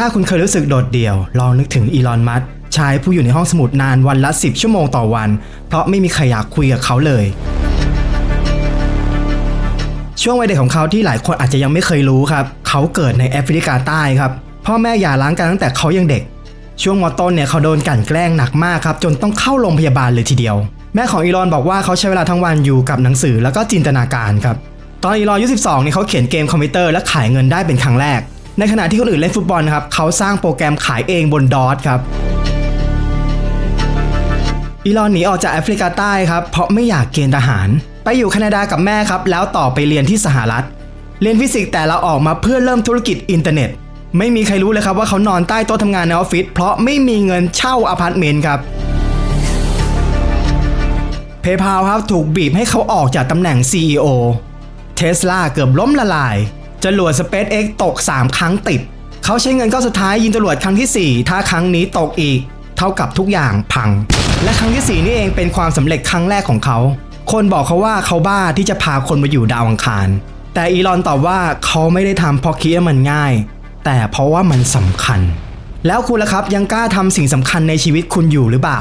ถ้าคุณเคยรู้สึกโดดเดี่ยว ลองนึกถึงอีลอน มัสชายผู้อยู่ในห้องสมุดนานวันละ 10 ชั่วโมงต่อวัน เพราะไม่มีใครอยากคุยกับเขาเลย ช่วงวัยเด็กของเขาที่หลายคนอาจจะยังไม่เคยรู้ครับ เขาเกิดในแอฟริกาใต้ครับ พ่อแม่หย่าร้างกันตั้งแต่เขายังเด็ก ช่วงมอต้นเนี่ยเขาโดนกลั่นแกล้งหนักมากครับจนต้องเข้าโรงพยาบาลเลยทีเดียว แม่ของอีลอนบอกว่าเขาใช้เวลาทั้งวันอยู่กับหนังสือแล้วก็จินตนาการครับตอนอีลอนอายุ12เนี่ยเขาเขียนเกมคอมพิวเตอร์และขายเงินได้เป็นครั้งแรก ในขณะที่คนอื่นเล่นฟุตบอลครับเขาสร้างโปรแกรมขายเองบนดอทครับอีลอนหนีออกจากแอฟริกาใต้ครับเพราะไม่อยากเกณฑ์ทหาร ไปอยู่แคนาดากับแม่ครับ แล้วต่อไปเรียนที่สหรัฐ เรียนฟิสิกส์แต่เราออกมาเพื่อเริ่มธุรกิจอินเทอร์เน็ต ไม่มีใครรู้เลยครับว่าเขานอนใต้โต๊ะทำงานในออฟฟิศเพราะไม่มีเงินเช่าอพาร์ตเมนต์ครับ PayPal ครับถูกบีบให้เขาออกจากตำแหน่ง CEO Tesla เกือบล้มละลาย จรวด SpaceX ตก 3 ครั้งติด เขาใช้เงินก้อนสุดท้ายยิงจรวดครั้งทีสี่ 4 ถ้าครั้งนี้ตกอีก เท่ากับทุกอย่างพัง และครั้งที่ 4 นี่เองเป็นความสำเร็จครั้งแรกของเขา คนบอกเขาว่าเขาบ้าที่จะพาคนมาอยู่ดาวอังคาร แต่อีลอนตอบว่าเขาไม่ได้ทำเพราะคิดว่ามันง่าย แต่เพราะว่ามันสำคัญ แล้วคุณล่ะครับยังกล้าทำสิ่งสำคัญในชีวิตคุณอยู่หรือเปล่า